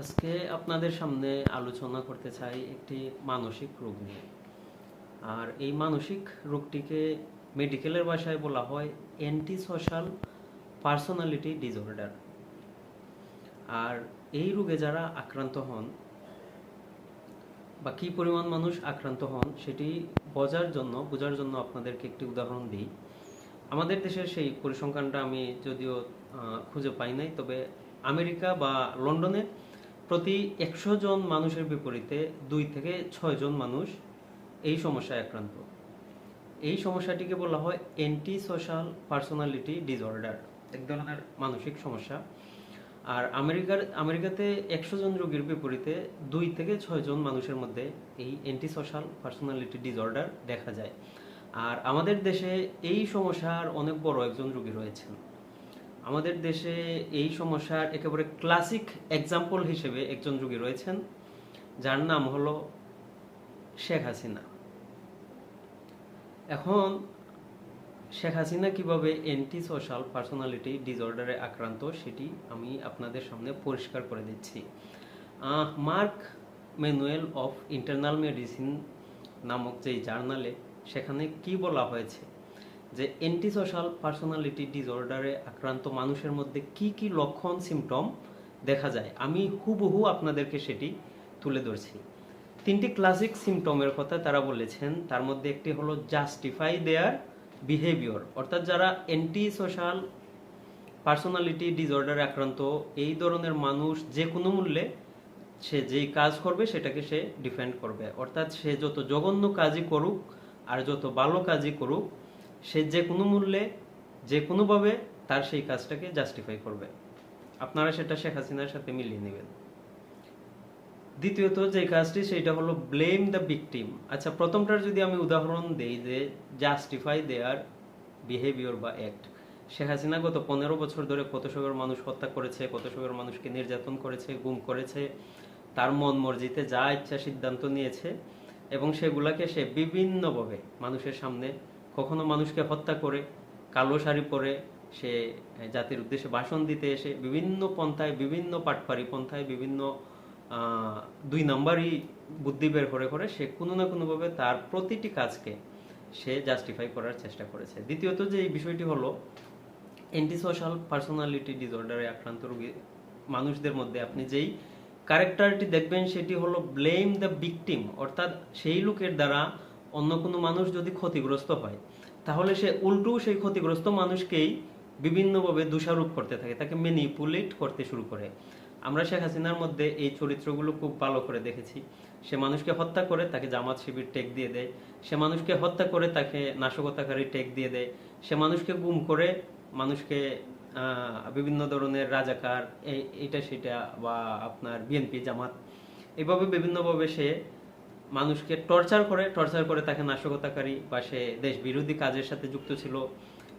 আজকে আপনাদের সামনে আলোচনা করতে চাই একটি মানসিক রোগ নিয়ে। আর এই মানসিক রোগটিকে মেডিকেলের ভাষায় বলা হয় অ্যান্টি সোশ্যাল পার্সোনালিটি ডিসঅর্ডার। আর এই রোগে যারা আক্রান্ত হন বা কী পরিমাণ মানুষ আক্রান্ত হন সেটি বোঝার জন্য বোঝার জন্য আপনাদেরকে একটি উদাহরণ দিই। আমাদের দেশের সেই পরিসংখ্যানটা আমি যদিও খুঁজে পাই নাই, তবে আমেরিকা বা লন্ডনে প্রতি একশো জন মানুষের বিপরীতে দুই থেকে ছয় জন মানুষ এই সমস্যায় আক্রান্ত। এই সমস্যাটিকে বলা হয় অ্যান্টি সোশ্যাল পার্সোনালিটি ডিসঅর্ডার এক ধরনের মানসিক সমস্যা। আর আমেরিকার, আমেরিকাতে একশো জন রোগীর বিপরীতে দুই থেকে ছয় জন মানুষের মধ্যে এই অ্যান্টি সোশ্যাল পার্সোনালিটি ডিসঅর্ডার দেখা যায়। আর আমাদের দেশে এই সমস্যার অনেক বড় একজন রোগী রয়েছেন। আমাদের দেশে এই সমস্যার একেবারে ক্লাসিক এক্সাম্পল হিসেবে একজন রোগী রয়েছেন, যার নাম হলো শেখ হাসিনা। এখন শেখ হাসিনা কীভাবে অ্যান্টি সোশ্যাল পার্সোনালিটি ডিসঅর্ডারে আক্রান্ত সেটি আমি আপনাদের সামনে পরিষ্কার করে দিচ্ছি। Merck manual of internal medicine নামক যেই জার্নালে সেখানে কি বলা হয়েছে? যে অ্যান্টি সোশ্যাল পার্সোনালিটি ডিসঅর্ডারে আক্রান্ত মানুষের মধ্যে কি কি লক্ষণ সিমটম দেখা যায়? আমি হুবহু আপনাদেরকে সেটি তুলে ধরছি। তিনটি ক্লাসিক সিমটমের কথা তারা বলেছেন। তার মধ্যে একটি হলো জাস্টিফাই দেয়ার বিহেভিয়র অর্থাৎ যারা অ্যান্টি সোশ্যাল পার্সোনালিটি ডিসঅর্ডারে আক্রান্ত, এই ধরনের মানুষ যে কোনো মূল্যে সে যেই কাজ করবে সেটাকে সে ডিফেন্ড করবে। অর্থাৎ সে যত জঘন্য কাজই করুক আর যত ভালো কাজই করুক সে যে কোনো মূল্যে, যে কোনোভাবে তার সেই কাজটাকে জাস্টিফাই করবে। আপনারা সেটা শেখ হাসিনার সাথে মিলিয়ে নেবেন। দ্বিতীয়ত যে কাজটি সেটা হলো ব্লেম দ্য ভিকটিম আচ্ছা প্রথমটার যদি আমি উদাহরণ দেই যে জাস্টিফাই দেয়ার বিহেভিয়র বা অ্যাক্ট শেখ হাসিনা গত পনেরো বছর ধরে কত শোকের মানুষ হত্যা করেছে, কত শোকের মানুষকে নির্যাতন করেছে, গুম করেছে, তার মন মর্জিতে যা ইচ্ছা সিদ্ধান্ত নিয়েছে এবং সেগুলাকে সে বিভিন্নভাবে মানুষের সামনে কখনো মানুষকে হত্যা করে, কালো শাড়ি পরে সে জাতির উদ্দেশ্যে ভাষণ দিতে এসে বিভিন্ন পন্থায়, বিভিন্ন পাটপারি পন্থায়, বিভিন্ন দুই নম্বরই বুদ্ধি বের করে করে সে কোনো না কোনোভাবে তার প্রতিটি কাজকে সে জাস্টিফাই করার চেষ্টা করেছে। দ্বিতীয়ত যে এই বিষয়টি হলো অ্যান্টি সোশ্যাল পার্সোনালিটি ডিসঅর্ডারে আক্রান্ত রোগী, মানুষদের মধ্যে আপনি যেই ক্যারেক্টারটি দেখবেন সেটি হলো ব্লেম দ্য ভিকটিম অর্থাৎ সেই লোকের দ্বারা অন্য কোনো মানুষ যদি ক্ষতিগ্রস্ত হয়, তাহলে সে উল্টো সেই ক্ষতিগ্রস্ত মানুষকেই বিভিন্নভাবে দোষারোপ করতে থাকে, তাকে ম্যানিপুলেট করতে শুরু করে। আমরা শেখ হাসিনার মধ্যে এই চরিত্রগুলো খুব ভালো করে দেখেছি। সে মানুষকে হত্যা করে তাকে জামাত শিবির টেক দিয়ে দেয়, সে মানুষকে হত্যা করে তাকে নাশকতাকারী টেক দিয়ে দেয়, সে মানুষকে গুম করে মানুষকে বিভিন্ন ধরনের রাজাকার এটা সেটা বা আপনার বিএনপি জামাত, এভাবে বিভিন্নভাবে সে মানুষকে টর্চার করে টর্চার করে তাকে নাশকতাকারী বা সে দেশ বিরোধী কাজের সাথে যুক্ত ছিল।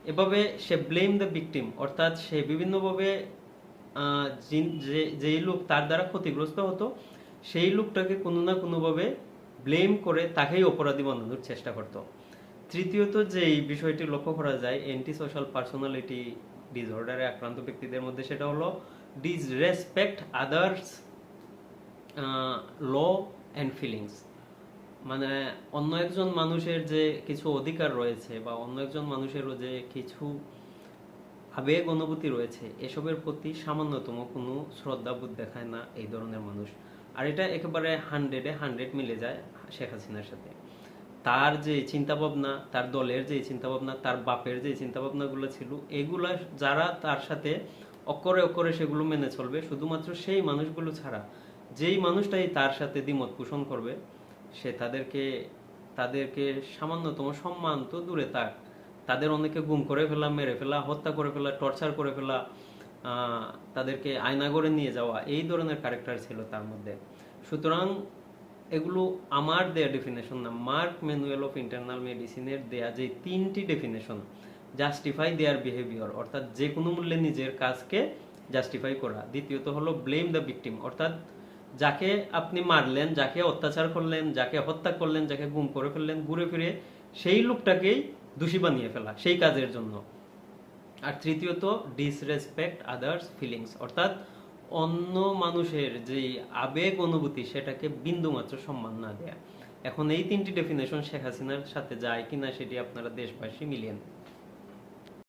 এভাবে সে ব্লেম দ্য ভিকটিম অর্থাৎ সে বিভিন্নভাবে যে- যেই লোক তার দ্বারা ক্ষতিগ্রস্ত হতো, সেই লোকটাকে কোনো না কোনোভাবে ব্লেম করে তাকেই অপরাধী বানানোর চেষ্টা করত। তৃতীয়ত যে বিষয়টি লক্ষ্য করা যায় অ্যান্টি সোশ্যাল পার্সোনালিটি ডিসঅর্ডারে আক্রান্ত ব্যক্তিদের মধ্যে সেটা হলো disrespect others law and feelings মানে অন্য একজন মানুষের যে কিছু অধিকার রয়েছে বা অন্য একজন মানুষেরও যে কিছু আবেগ অনুভূতি রয়েছে, এসবের প্রতি সামান্যতম কোনো শ্রদ্ধাবোধ দেখায় না এই ধরনের মানুষ। আর এটা একেবারে হান্ড্রেডে হান্ড্রেড মিলে যায় শেখ হাসিনার সাথে। তার যে চিন্তাভাবনা, তার দলের যে চিন্তাভাবনা, তার বাপের যে চিন্তাভাবনাগুলো ছিল, এগুলা যারা তার সাথে অক্ষরে অক্ষরে সেগুলো মেনে চলবে, শুধুমাত্র সেই মানুষগুলো ছাড়া, যেই মানুষটাই তার সাথে দ্বিমত পোষণ করবে সে তাদেরকে তাদেরকে সামান্যতম সম্মান তো দূরে থাক। তাদের অনেকে গুম করে ফেলা, মেরে ফেলা, হত্যা করে ফেলা, টর্চার করে ফেলা তাদেরকে আয়নাগরে নিয়ে যাওয়া, এই ধরনের ক্যারেক্টার ছিল তার মধ্যে। সুতরাং এগুলো আমার দেয়া ডেফিনেশন না মার্ক ম্যানুয়াল অফ ইন্টারনাল মেডিসিনের দেয়া যে তিনটি ডেফিনেশন জাস্টিফাই দেয়ার বিহেভিয়র অর্থাৎ যে কোনো মূল্যে নিজের কাজকে জাস্টিফাই করা। দ্বিতীয়ত হলো ব্লেম দ্য ভিকটিম অর্থাৎ যাকে আপনি মারলেন, যাকে অত্যাচার করলেন, যাকে হত্যা করলেন, যাকে গুম করে ফেললেন, ঘুরে ফিরে সেই লোকটাকেই দোষী বানিয়ে ফেলা, সেই কাজের জন্য। আর তৃতীয়ত ডিসরেসপেক্ট আদার্স ফিলিংস অর্থাৎ অন্য মানুষের যে আবেগ অনুভূতি, সেটাকে বিন্দুমাত্র সম্মান না দেয়া। এখন এই তিনটি ডেফিনেশন শেখ হাসিনার সাথে যায় কিনা, সেটি আপনারা দেশবাসী মিলিয়ে নেন